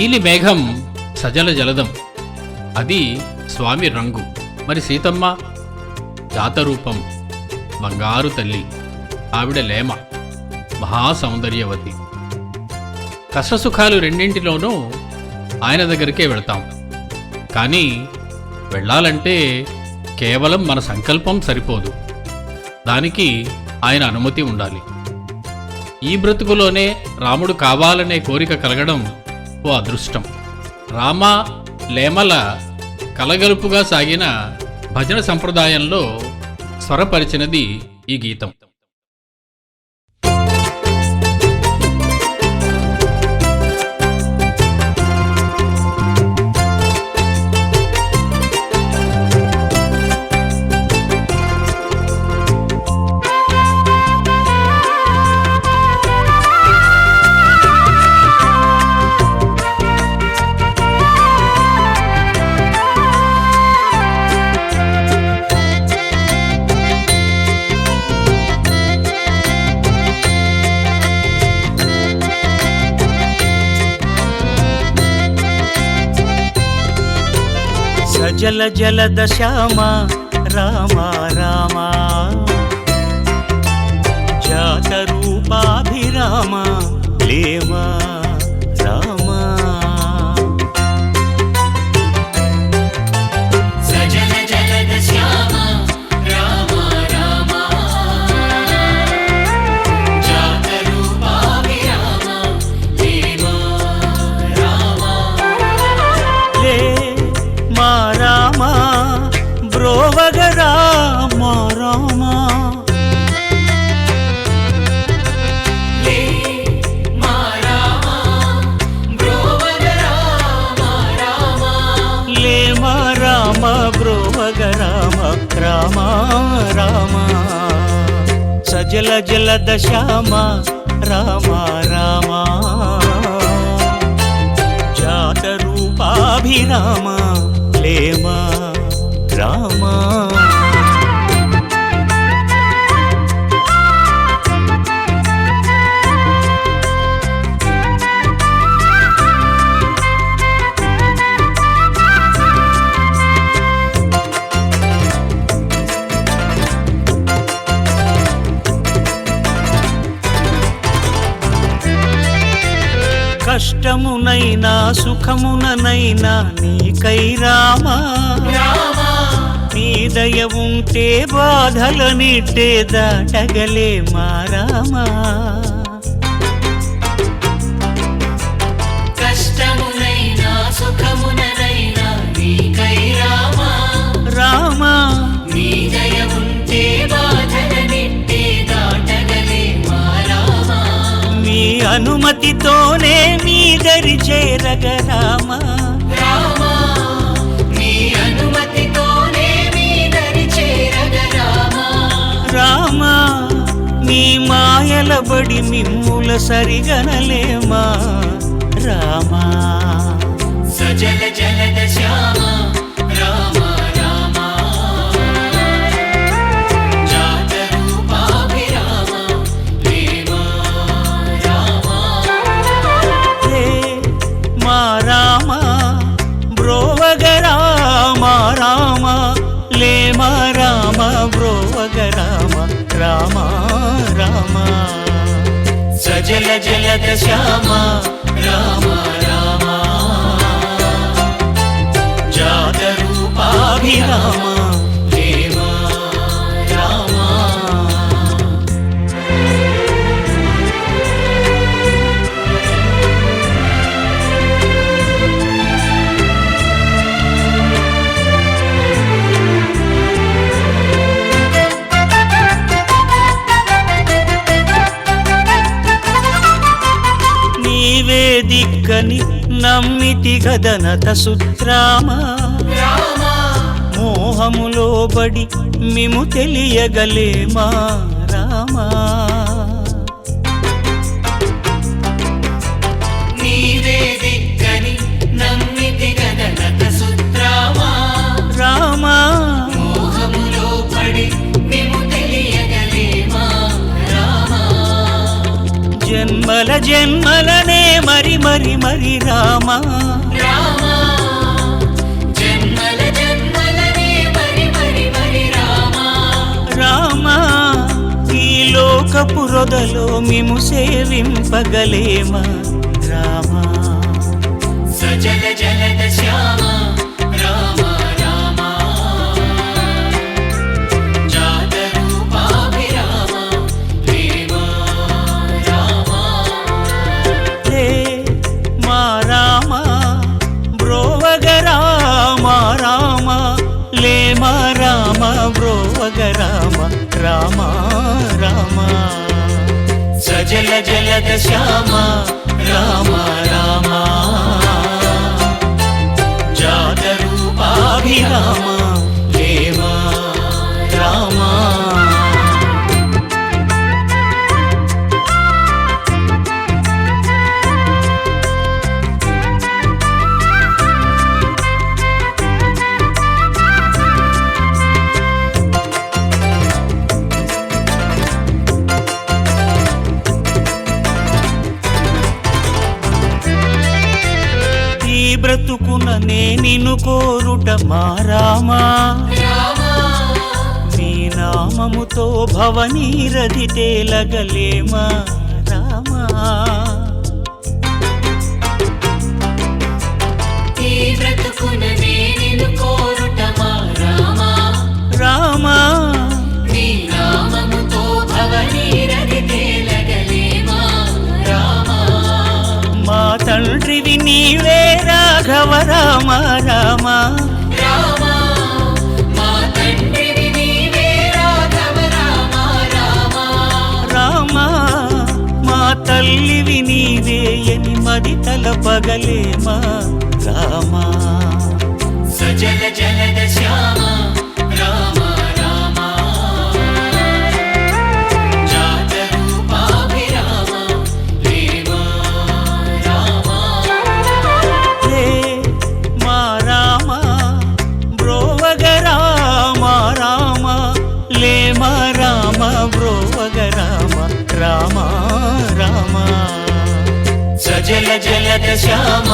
నీలి మేఘం సజల జలదం. అది స్వామి రంగు. మరి సీతమ్మ? జాతరూపం. బంగారు తల్లి. ఆవిడ లేమ. మహాసౌందర్యవతి. కష్టసుఖాలు రెండింటిలోనూ ఆయన దగ్గరికే వెళతాం. కానీ వెళ్ళాలంటే కేవలం మన సంకల్పం సరిపోదు. దానికి ఆయన అనుమతి ఉండాలి. ఈ బ్రతుకులోనే రాముడు కావాలనే కోరిక కలగడం ఓ అదృష్టం. రామ లేమల కలగలుపుగా సాగిన భజన సంప్రదాయంలో స్వరపరిచినది ఈ గీతం. జల జల దశామా రామ రామ జల జల శ్యామ రామ రామ. జాత కష్టమునైనా సుఖముననైనా నీకై రామా. నీ దయ ఉంటే బాధలనిట్టే దాటగలే మారామా కష్టమునైనా సుఖముననైనా అనుమతితోనే మీ దరి చేరగ రామా నీ అనుమతితోనే మీ దరి చేరగ రామ రామా నీ మాయల బడి మిమ్ముల సరిగనలేమా? రామా. సజల జలద శ్యామ రామ లే మా రామ బ్రోవగ రామ రామ రామ. సజల జలద శ్యామ రామ రామ. జాత నమ్మితి గదనత సుత్రామా మోహములో బడి మిము తెలియగలేమా రామా. నీవే దిక్కని నమ్మితి గదనత సుత్రామా రామా. మోహములో పడి మేము తెలియగలేమా రామ. జన్మల జన్మలనే మరి మరి మరి రామా. రామా ఈ లోకపు రొదలో మిము సేవింపగలేమా. రామా. సజల జలద శ్యామ. రామ రామ రామ. సజల జలద శ్యామ రామ రామ. జాత నే నిన్ను కోరుట మారామా నీ నామముతో భవనీరది తేలగలేమా రామా? రామ రామ. రామా మా తల్లివి నీవే అని మది తలపగలేమా రామా. సజల రామ